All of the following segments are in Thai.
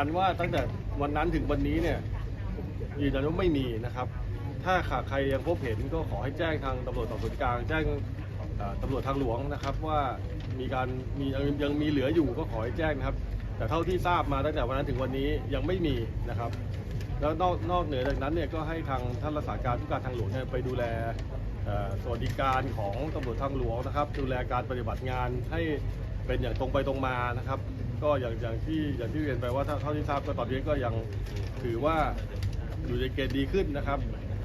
ยันว่าตั้งแต่วันนั้นถึงวันนี้เนี่ยยืนยันว่าไม่มีนะครับ ถ้าขาใครยังพบเห็นก็ขอให้แจ้งทางตำรวจสอบสวนกลาง แจ้งตำรวจทางหลวงนะครับ ว่ามีการมียังยังมีเหลืออยู่ก็ขอให้แจ้งนะครับ แต่เท่าที่ทราบมาตั้งแต่วันนั้นถึงวันนี้ยังไม่มีนะครับ แล้วนอกนอกเหนือจากนั้นเนี่ยก็ให้ทางท่านรักษาการผู้การทางหลวงเนี่ยไปดูแลสวัสดิการของตำรวจทางหลวงนะครับ ดูแลการปฏิบัติงานให้เป็นอย่างตรงไปตรงมานะครับ ก็อย่างอย่างที่อย่างที่เรียนไปว่าถ้าเท่าที่ทราบก็ตอนนี้ก็ยังถือว่าอยู่ในเกณฑ์ดีขึ้นนะครับ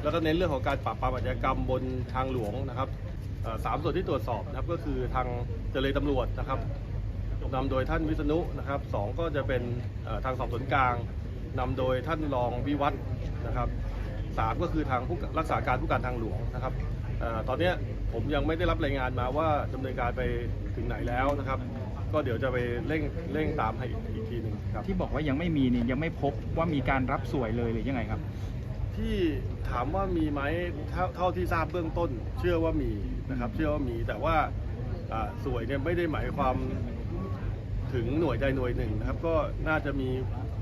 แล้วก็เน้นเรื่องของการปราบปรามอาชญากรรมบนทางหลวงนะครับสามส่วนที่ตรวจสอบนะครับก็คือทางเจรตำรวจนะครับนำโดยท่านวิษณุนะครับสองก็จะเป็นทางสอบสวนกลางนำโดยท่านรองวิวัฒนะครับสามก็คือทางผู้รักษาการผู้การทางหลวงนะครับอตอนนี้ผมยังไม่ได้รับรายงานมาว่าดำเนินการไปถึงไหนแล้วนะครับ ก็เดี๋ยวจะไปเร่งเร่งตามให้อีกอีกทีหนึ่งครับ ที่บอกว่ายังไม่มีนี่ยังไม่พบว่ามีการรับสวยเลยหรือยังไงครับ ที่ถามว่ามีไหมเท่าเท่าที่ทราบเบื้องต้น เชื่อว่ามีนะครับ เชื่อว่ามีแต่ว่าอ่าสวยเนี่ยไม่ได้หมายความถึงหน่วยใดหน่วยหนึ่งนะครับ ก็น่าจะมี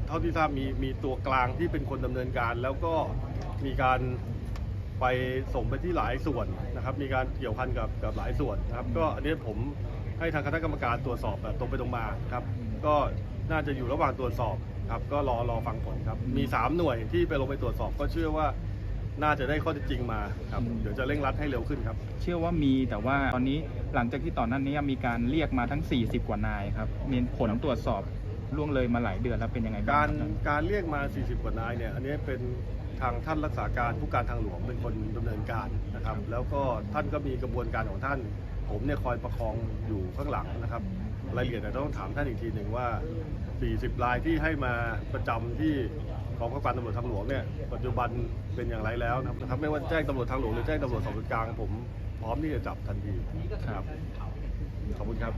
เท่าที่ทราบมีมีตัวกลางที่เป็นคนดำเนินการ แล้วก็มีการไปส่งไปที่หลายส่วนนะครับ มีการเกี่ยวพันกับกับหลายส่วนนะครับ ก็อันนี้ผม ให้ทางคณะกรรมการตรวจสอบแบบตรงไปตรงมาครับก็น่าจะอยู่ระหว่างตรวจสอบครับก็รอรอฟังผลครับมี 3 หน่วยที่ไปลงไปตรวจสอบก็เชื่อว่าน่าจะได้ข้อเท็จจริงมาครับอืมเดี๋ยวจะเร่งรัดให้เร็วขึ้นครับ เชื่อว่ามีแต่ว่าตอนนี้หลังจากที่ตอนนั้นนี้มีการเรียกมาทั้ง 40 กว่านายครับมีผลตรวจสอบล่วงเลยมาหลายเดือนแล้วเป็นยังไงบ้างการครับการเรียกมา 40 กว่านายเนี่ยอันนี้เป็นทางท่านรักษาการผู้การทางหลวงเป็นคนดำเนินการนะครับ แล้วก็ท่านก็มีกระบวนการของท่าน ผมเนี่ยคอยประคองอยู่ข้างหลังนะครับรายละเอียดเนี่ยต้องถามท่านอีกทีหนึ่งว่า 40 รายที่ให้มาประจำที่กองข้าการตำรวจทางหลวงเนี่ยปัจจุบันเป็นอย่างไรแล้วนะครับไม่ว่าแจ้งตำรวจทางหลวงหรือแจ้งตำรวจสอบสวนกลางผมพร้อมที่จะจับทันทีครับขอบคุณครับ